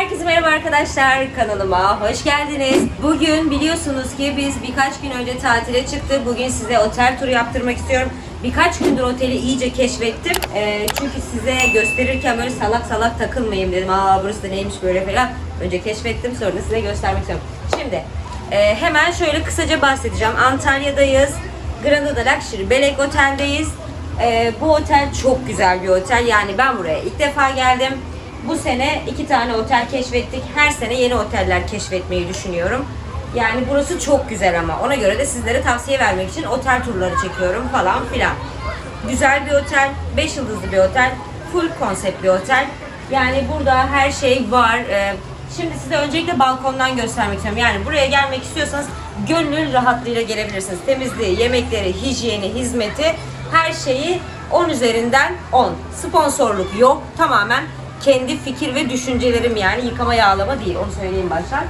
Herkese merhaba arkadaşlar kanalıma hoş geldiniz. Bugün biliyorsunuz ki biz birkaç gün önce tatile çıktık. Bugün size otel turu yaptırmak istiyorum. Birkaç gündür oteli iyice keşfettim. Ee, çünkü size gösterirken böyle salak salak takılmayayım dedim. Aa burası da neymiş böyle falan. Önce keşfettim sonra da size göstermek istiyorum. Şimdi e, hemen şöyle kısaca bahsedeceğim. Antalya'dayız. Grand Ada Luxury Belek Otel'deyiz. Ee, bu otel çok güzel bir otel. Yani ben buraya ilk defa geldim. Bu sene iki tane otel keşfettik. Her sene yeni oteller keşfetmeyi düşünüyorum. Yani burası çok güzel ama ona göre de sizlere tavsiye vermek için otel turları çekiyorum falan filan. Güzel bir otel, 5 yıldızlı bir otel, full konsept bir otel. Yani burada her şey var. Ee, Şimdi size öncelikle balkondan göstermek istiyorum. Yani buraya gelmek istiyorsanız gönül rahatlığıyla gelebilirsiniz. Temizliği, yemekleri, hijyeni, hizmeti her şeyi 10 üzerinden 10. Sponsorluk yok. Tamamen kendi fikir ve düşüncelerim yani yıkama yağlama değil. Onu söyleyeyim baştan.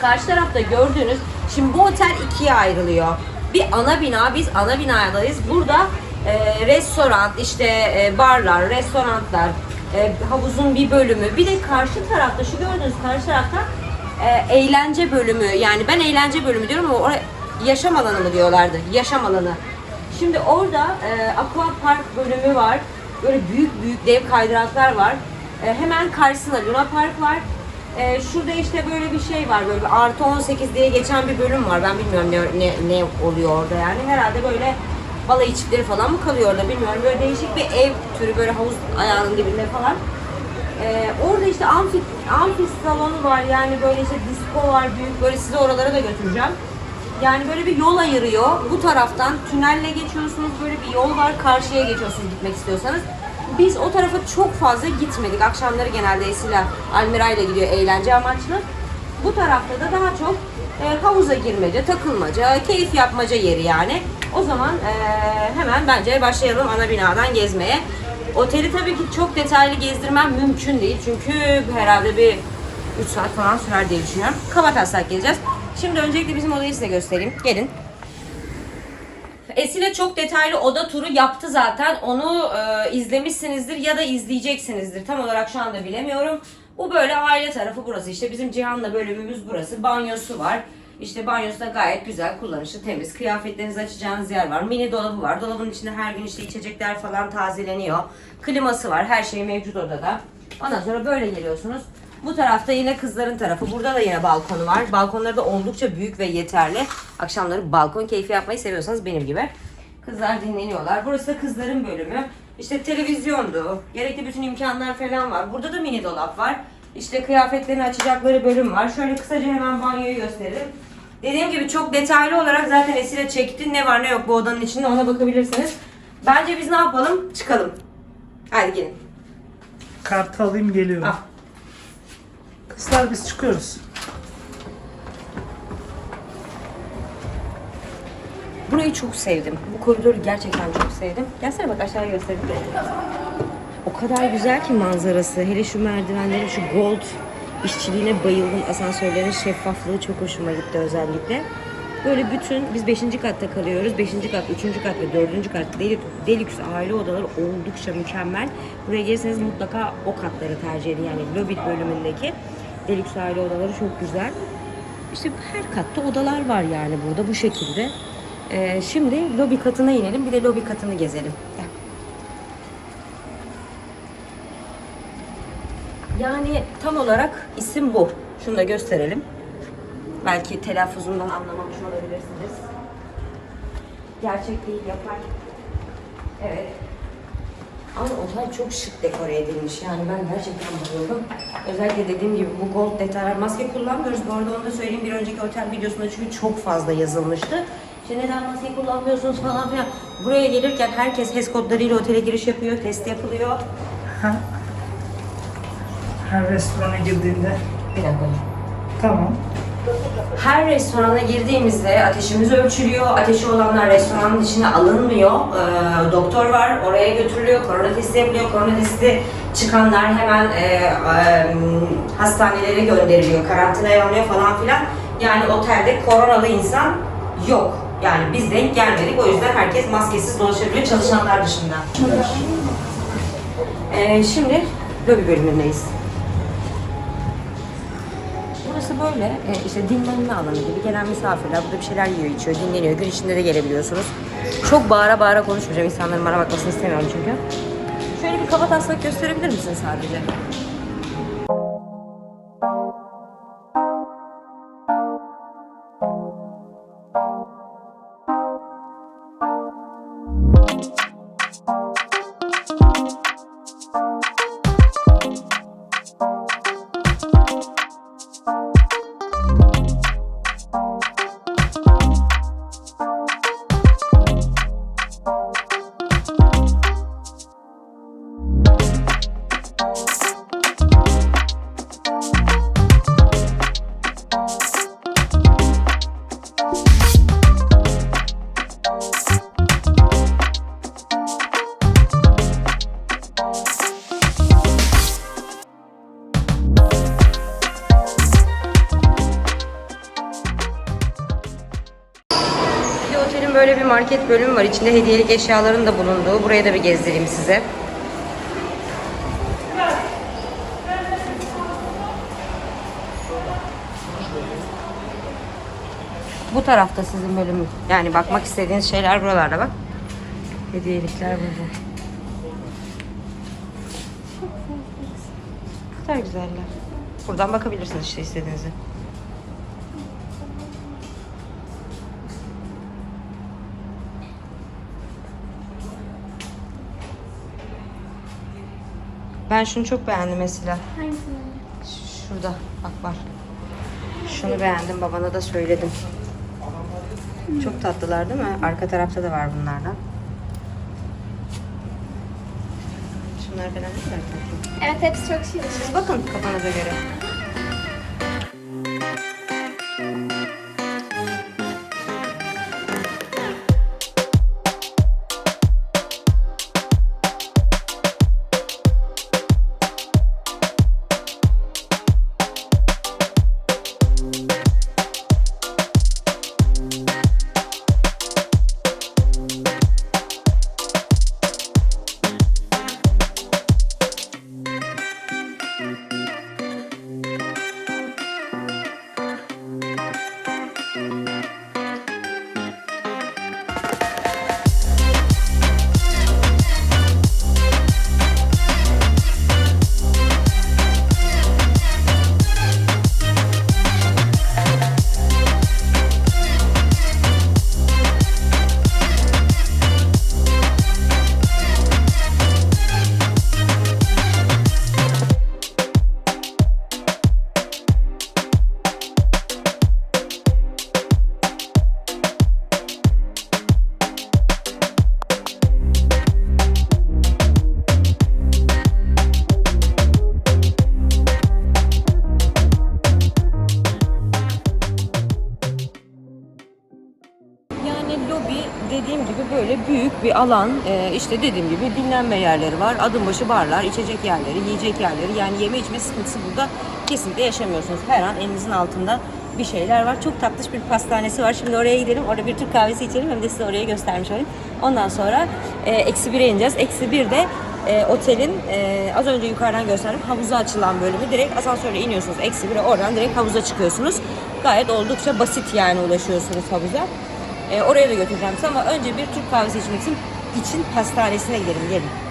Karşı tarafta gördüğünüz şimdi bu otel ikiye ayrılıyor. Bir ana bina, biz ana binadayız. Burada e, restoran, işte e, barlar, restoranlar, e, havuzun bir bölümü. Bir de karşı tarafta şu gördüğünüz karşı tarafta e, eğlence bölümü. Yani ben eğlence bölümü diyorum ama oraya yaşam alanı mı diyorlardı? Yaşam alanı. Şimdi orada e, aqua park bölümü var. Böyle büyük büyük dev kaydıraklar var. E, hemen karşısında Luna Park var. E, şurada işte böyle bir şey var. Böyle bir artı 18 diye geçen bir bölüm var. Ben bilmiyorum ne, ne, ne oluyor orada yani. Herhalde böyle balayı çiftleri falan mı kalıyor orada bilmiyorum. Böyle değişik bir ev türü böyle havuz ayağının dibinde falan. Ee, orada işte amfi, amfi salonu var yani böyle işte disco var büyük böyle sizi oralara da götüreceğim. Yani böyle bir yol ayırıyor. Bu taraftan tünelle geçiyorsunuz böyle bir yol var karşıya geçiyorsunuz gitmek istiyorsanız. Biz o tarafa çok fazla gitmedik. Akşamları genelde Esila Almira ile gidiyor eğlence amaçlı. Bu tarafta da daha çok e, havuza girmece, takılmaca, keyif yapmaca yeri yani. O zaman e, hemen bence başlayalım ana binadan gezmeye. Oteli tabii ki çok detaylı gezdirmem mümkün değil. Çünkü herhalde bir 3 saat falan sürer diye düşünüyorum. Kaba taslak geleceğiz. Şimdi öncelikle bizim odayı size göstereyim. Gelin. Esile çok detaylı oda turu yaptı zaten. Onu e, izlemişsinizdir ya da izleyeceksinizdir. Tam olarak şu anda bilemiyorum. Bu böyle aile tarafı burası. İşte bizim Cihan'la bölümümüz burası. Banyosu var. İşte banyosu da gayet güzel, kullanışlı, temiz. Kıyafetlerinizi açacağınız yer var. Mini dolabı var. Dolabın içinde her gün işte içecekler falan tazeleniyor. Kliması var. Her şey mevcut odada. Ondan sonra böyle geliyorsunuz. Bu tarafta yine kızların tarafı. Burada da yine balkonu var. Balkonları da oldukça büyük ve yeterli. Akşamları balkon keyfi yapmayı seviyorsanız benim gibi. Kızlar dinleniyorlar. Burası da kızların bölümü. İşte televizyondu. Gerekli bütün imkanlar falan var. Burada da mini dolap var. İşte kıyafetlerini açacakları bölüm var. Şöyle kısaca hemen banyoyu gösterelim. Dediğim gibi çok detaylı olarak zaten Esile çekti. Ne var ne yok bu odanın içinde ona bakabilirsiniz. Bence biz ne yapalım? Çıkalım. Hadi gelin. Kartı alayım geliyorum. Al. Kızlar biz çıkıyoruz. Burayı çok sevdim. Bu koridoru gerçekten çok sevdim. Gelsene bak aşağıya göstereyim. O kadar güzel ki manzarası. Hele şu merdivenlerin şu gold işçiliğine bayıldım. Asansörlerin şeffaflığı çok hoşuma gitti özellikle. Böyle bütün biz 5. katta kalıyoruz. 5. kat, 3. kat ve 4. kat deli, deluxe aile odaları oldukça mükemmel. Buraya gelirseniz mutlaka o katları tercih edin. Yani lobby bölümündeki deluxe aile odaları çok güzel. İşte her katta odalar var yani burada bu şekilde. Ee, şimdi lobi katına inelim. Bir de lobi katını gezelim. Yani tam olarak isim bu. Şunu da gösterelim. Belki telaffuzundan anlamamış olabilirsiniz. Gerçek değil, yapay. Evet. Ama otel çok şık dekore edilmiş. Yani ben gerçekten bayıldım. Özellikle dediğim gibi bu gold detaylar. Maske kullanmıyoruz. Bu arada onu da söyleyeyim. Bir önceki otel videosunda çünkü çok fazla yazılmıştı. İşte neden maske kullanmıyorsunuz falan filan. Buraya gelirken herkes HES kodlarıyla otele giriş yapıyor. Test yapılıyor. Ha. Her restorana girdiğinde. Bir dakika. Tamam. Her restorana girdiğimizde ateşimiz ölçülüyor. Ateşi olanlar restoranın içine alınmıyor. Ee, doktor var, oraya götürülüyor. Korona testi yapılıyor. Korona testi çıkanlar hemen e, e, hastanelere gönderiliyor. Karantinaya alınıyor falan filan. Yani otelde koronalı insan yok. Yani biz denk gelmedik. O yüzden herkes maskesiz dolaşabiliyor çalışanlar dışında. Ee, şimdi lobi bölümündeyiz. Böyle e, işte dinlenme alanı gibi gelen misafirler burada bir şeyler yiyor, içiyor, dinleniyor. Gün içinde de gelebiliyorsunuz. Çok bağıra bağıra konuşmayacağım. İnsanların bana bakmasını istemiyorum çünkü. Şöyle bir kaba taslak gösterebilir misin sadece? Böyle bir market bölümü var. İçinde hediyelik eşyaların da bulunduğu. Buraya da bir gezdireyim size. Bu tarafta sizin bölüm. Yani bakmak istediğiniz şeyler buralarda bak. Hediyelikler burada. Ne kadar güzeller. Buradan bakabilirsiniz işte istediğinizi. Ben şunu çok beğendim mesela. Hangisini? Şurada bak var. Şunu beğendim babana da söyledim. Çok tatlılar değil mi? Arka tarafta da var bunlardan. Şunlar kadar tatlı. Evet hepsi çok şirin. Siz bakın kafanıza göre. Bir alan. Ee, işte dediğim gibi dinlenme yerleri var. Adım başı barlar, içecek yerleri, yiyecek yerleri. Yani yeme içme sıkıntısı burada kesinlikle yaşamıyorsunuz. Her an elinizin altında bir şeyler var. Çok tatlış bir pastanesi var. Şimdi oraya gidelim. Orada bir Türk kahvesi içelim. Hem de size orayı göstermiş olayım. Ondan sonra e, eksi 1'e ineceğiz. Eksi 1 de e, otelin e, az önce yukarıdan gösterdim havuza açılan bölümü. Direkt asansörle iniyorsunuz. Eksi 1'e oradan direkt havuza çıkıyorsunuz. Gayet oldukça basit yani ulaşıyorsunuz havuza. E, oraya da götüreceğim sizi ama önce bir Türk kahvesi içmek için için pastanesine gidelim. Gelin.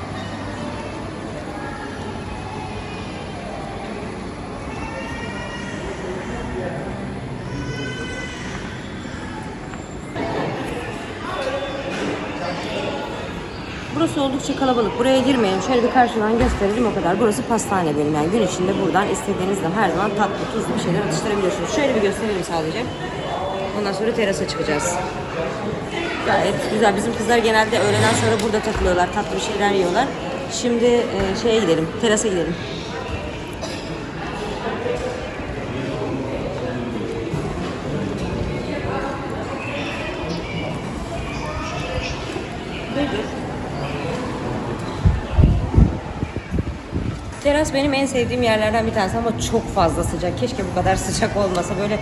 Burası oldukça kalabalık. Buraya girmeyelim. Şöyle bir karşıdan gösterelim o kadar. Burası pastane bölümü. Yani gün içinde buradan istediğiniz zaman her zaman tatlı, tuzlu bir şeyler atıştırabiliyorsunuz. Şöyle bir gösterelim sadece. Ondan sonra terasa çıkacağız. Gayet güzel. Bizim kızlar genelde öğleden sonra burada takılıyorlar. Tatlı bir şeyler yiyorlar. Şimdi e, şeye gidelim. Terasa gidelim. Teras benim en sevdiğim yerlerden bir tanesi ama çok fazla sıcak. Keşke bu kadar sıcak olmasa. Böyle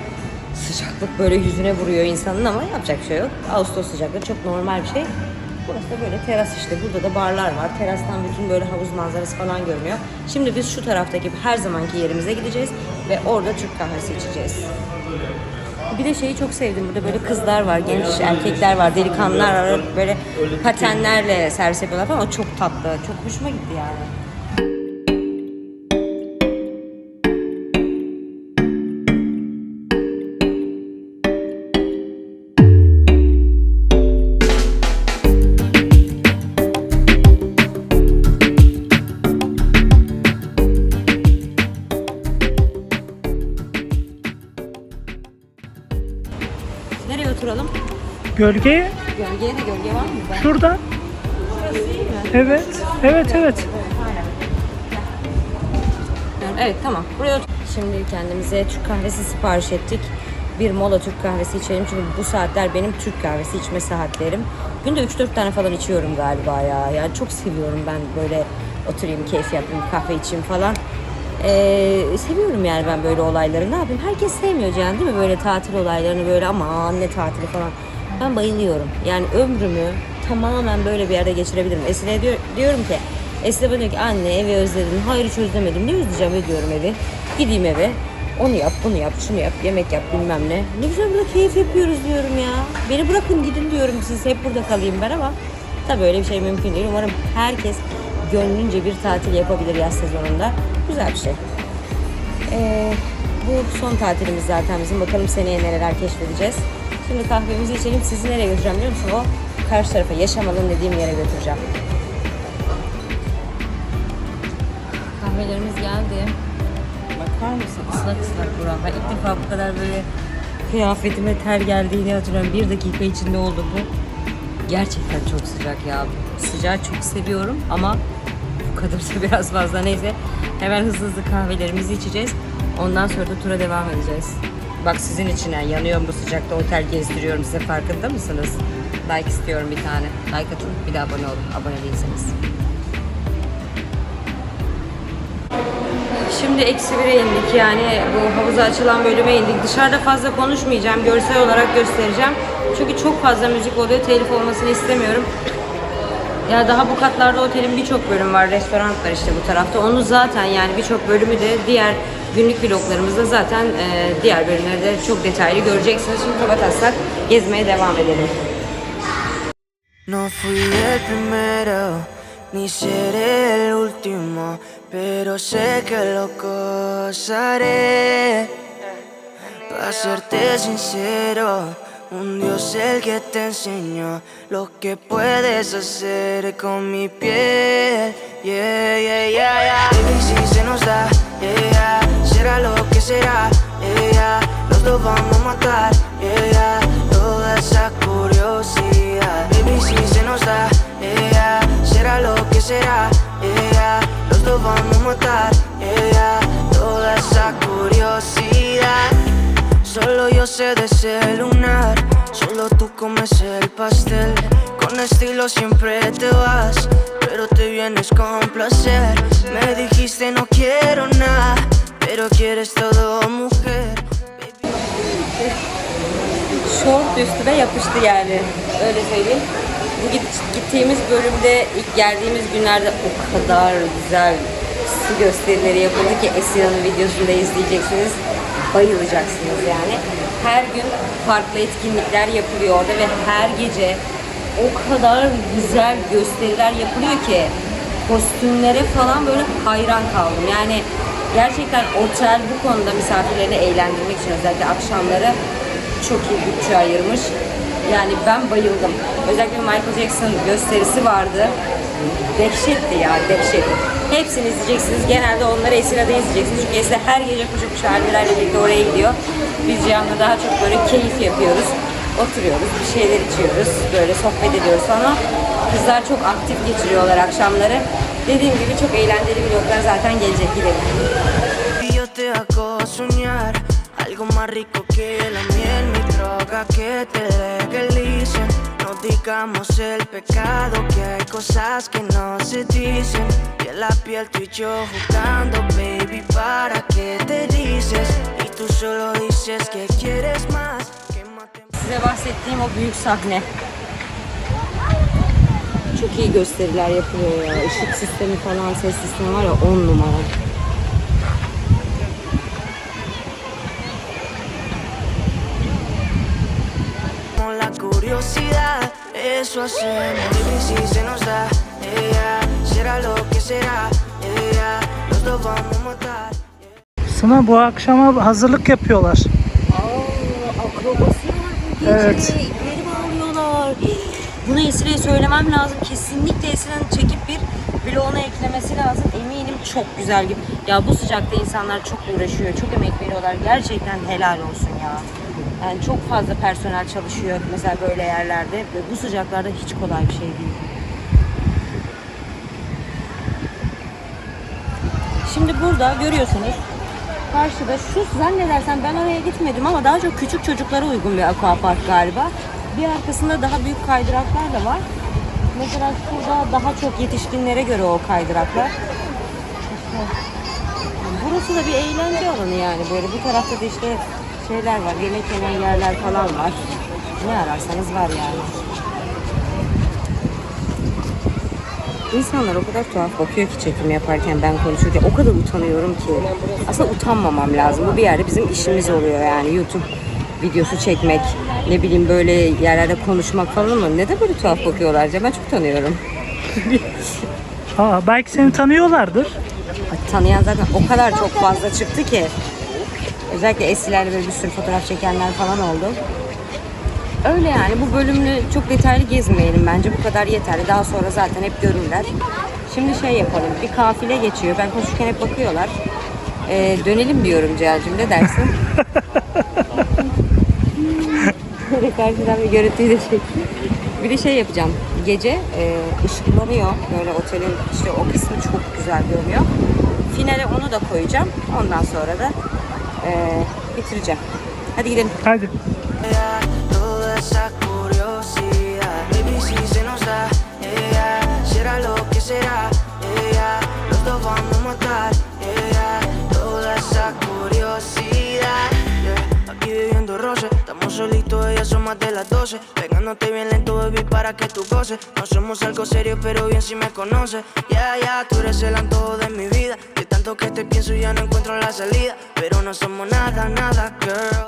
sıcaklık böyle yüzüne vuruyor insanın ama yapacak şey yok. Ağustos sıcaklığı çok normal bir şey. Burası da böyle teras işte. Burada da barlar var. Terastan bütün böyle havuz manzarası falan görünüyor. Şimdi biz şu taraftaki her zamanki yerimize gideceğiz ve orada Türk kahvesi içeceğiz. Bir de şeyi çok sevdim. Burada böyle kızlar var, genç erkekler var, delikanlılar var. Böyle patenlerle servis yapıyorlar falan. O çok tatlı. Çok hoşuma gitti yani. Oturalım? Gölgeye Gölgeye de gölge var mı? Ben şurada. Evet. Evet evet. Evet tamam. Buraya otur. Şimdi kendimize Türk kahvesi sipariş ettik. Bir mola Türk kahvesi içelim çünkü bu saatler benim Türk kahvesi içme saatlerim. Günde 3-4 tane falan içiyorum galiba ya. Yani çok seviyorum ben böyle oturayım, keyif yapayım, kahve içeyim falan. Ee, seviyorum yani ben böyle olayları. Ne yapayım? Herkes sevmiyor Cihan değil mi? Böyle tatil olaylarını böyle ama ne tatili falan. Ben bayılıyorum. Yani ömrümü tamamen böyle bir yerde geçirebilirim. Esile diyor, diyorum ki Esile bana diyor ki anne evi özledim. Hayır hiç özlemedim. Ne özleyeceğim ediyorum evi. Gideyim eve. Onu yap, bunu yap, şunu yap, yemek yap bilmem ne. Ne güzel burada keyif yapıyoruz diyorum ya. Beni bırakın gidin diyorum siz hep burada kalayım ben ama tabii öyle bir şey mümkün değil. Umarım herkes gönlünce bir tatil yapabilir yaz sezonunda. Güzel bir şey. Ee, bu son tatilimiz zaten bizim. Bakalım seneye nereler keşfedeceğiz. Şimdi kahvemizi içelim. Sizi nereye götüreceğim biliyor musun? O karşı tarafa yaşam alanı dediğim yere götüreceğim. Kahvelerimiz geldi. Bakar mısın? Islak ıslak buram. Ben ilk defa bu kadar böyle kıyafetime ter geldiğini hatırlıyorum. Bir dakika içinde oldu bu. Gerçekten çok sıcak ya. Sıcağı çok seviyorum ama bu kadarsa biraz fazla. Neyse hemen hızlı hızlı kahvelerimizi içeceğiz. Ondan sonra da tura devam edeceğiz. Bak sizin için yani yanıyorum bu sıcakta otel gezdiriyorum size farkında mısınız? Like istiyorum bir tane. Like atın bir de abone olun. Abone değilseniz. Şimdi eksi 1'e indik yani bu havuza açılan bölüme indik. Dışarıda fazla konuşmayacağım. Görsel olarak göstereceğim. Çünkü çok fazla müzik oluyor. Telif olmasını istemiyorum. Ya daha bu katlarda otelin birçok bölüm var. Restoran var işte bu tarafta. Onu zaten yani birçok bölümü de diğer günlük vloglarımızda zaten e, diğer bölümlerde çok detaylı göreceksiniz. Şimdi kapatırsak gezmeye devam edelim. No fui el primero, ni seré el último, pero sé que lo gozaré. Para serte sincero, un Dios el que te enseñó lo que puedes hacer con mi piel. Yeah, yeah, yeah, yeah. Baby, si se nos da, yeah, será lo que será, yeah, yeah. Los dos vamos a matar, yeah. Toda esa curiosidad. Baby, si se nos da, yeah, será lo que será, yeah, yeah. Los dos vamos a matar, yeah, yeah. Toda esa curiosidad. Solo yo sé de ese lunar, solo tú comes el pastel. Con estilo siempre te vas, pero te vienes con placer. Me dijiste no quiero nada, pero quieres todo mujer. Şort üstüne yapıştı yani. Öyle söyleyeyim. Git- gittiğimiz bölümde ilk geldiğimiz günlerde o kadar güzel su gösterileri yapıldı ki Esia'nın videosunda izleyeceksiniz. Bayılacaksınız yani. Her gün farklı etkinlikler yapılıyor orada ve her gece o kadar güzel gösteriler yapılıyor ki kostümlere falan böyle hayran kaldım. Yani gerçekten otel bu konuda misafirlerini eğlendirmek için özellikle akşamları çok iyi bütçe ayırmış. Yani ben bayıldım. Özellikle Michael Jackson gösterisi vardı. Dehşetti ya, dehşet. Hepsini izleyeceksiniz. Genelde onları Esila'da izleyeceksiniz. Çünkü Esila her gece koşu koşu Almiler'le birlikte oraya gidiyor. Biz Cihan'la daha çok böyle keyif yapıyoruz. Oturuyoruz, bir şeyler içiyoruz, böyle sohbet ediyoruz falan. Kızlar çok aktif geçiriyorlar akşamları. Dediğim gibi çok eğlenceli vloglar zaten gelecek gidelim. Droga que te legalicen. No digamos el pecado que hay cosas que no se dicen. Y la piel tú y yo jugando, baby, ¿para qué te dices? Y tú solo dices que quieres más. Que Size bahsettiğim o büyük sahne. Çok iyi gösteriler yapılıyor ya. Işık sistemi falan, ses sistemi var ya 10 numara. Como la curiosidad, eso hacemos. Si se nos da, ella será lo que será, ella los dos vamos a matar. Sana bu akşama hazırlık yapıyorlar. Aa, akrobasi var bu gece. Evet. İpleri bağlıyorlar. Bunu Esile'ye söylemem lazım. Kesinlikle Esile'nin çekip bir vloguna eklemesi lazım. Eminim çok güzel gibi. Ya bu sıcakta insanlar çok uğraşıyor. Çok emek veriyorlar. Gerçekten helal olsun ya. Yani çok fazla personel çalışıyor mesela böyle yerlerde. Ve bu sıcaklarda hiç kolay bir şey değil. Şimdi burada görüyorsunuz karşıda şu zannedersem ben oraya gitmedim ama daha çok küçük çocuklara uygun bir aquapark galiba. Bir arkasında daha büyük kaydıraklar da var. Mesela şurada daha çok yetişkinlere göre o kaydıraklar. Burası da bir eğlence alanı yani böyle. Bu tarafta da işte şeyler var, yemek yenen yerler falan var. Ne ararsanız var yani. İnsanlar o kadar tuhaf bakıyor ki çekim yaparken ben konuşurken o kadar utanıyorum ki. Aslında utanmamam lazım. Bu bir yerde bizim işimiz oluyor yani YouTube videosu çekmek, ne bileyim böyle yerlerde konuşmak falan ama neden böyle tuhaf bakıyorlar acaba? Ben çok utanıyorum. Aa, belki seni tanıyorlardır. Tanıyan zaten o kadar çok fazla çıktı ki. Özellikle eskilerle böyle bir sürü fotoğraf çekenler falan oldu. Öyle yani bu bölümünü çok detaylı gezmeyelim bence bu kadar yeterli. Daha sonra zaten hep görürler. Şimdi şey yapalım bir kafile geçiyor. Ben konuşurken hep bakıyorlar. Ee, dönelim diyorum Cihal'cim ne dersin? Böyle karşıdan bir görüntüyü de çek. Bir de şey yapacağım. Gece e, ışıklanıyor. Böyle otelin işte o kısmı çok güzel görünüyor. Finale onu da koyacağım. Ondan sonra da e, bitireceğim. Hadi gidelim. Hadi. Ella, toda esa curiosidad, baby, si se nos da, ella será lo que será, ella los dos vamos a matar, ella, toda esa curiosidad. Yeah. Aquí viviendo roce, estamos solitos, ella son más de las 12, pegándote bien lento, baby, para que tú goces. No somos algo serio, pero bien si me conoces. Ya, ya, tú eres el antojo de mi vida, de que te pienso ya no encuentro la salida, pero no somos nada, nada, girl.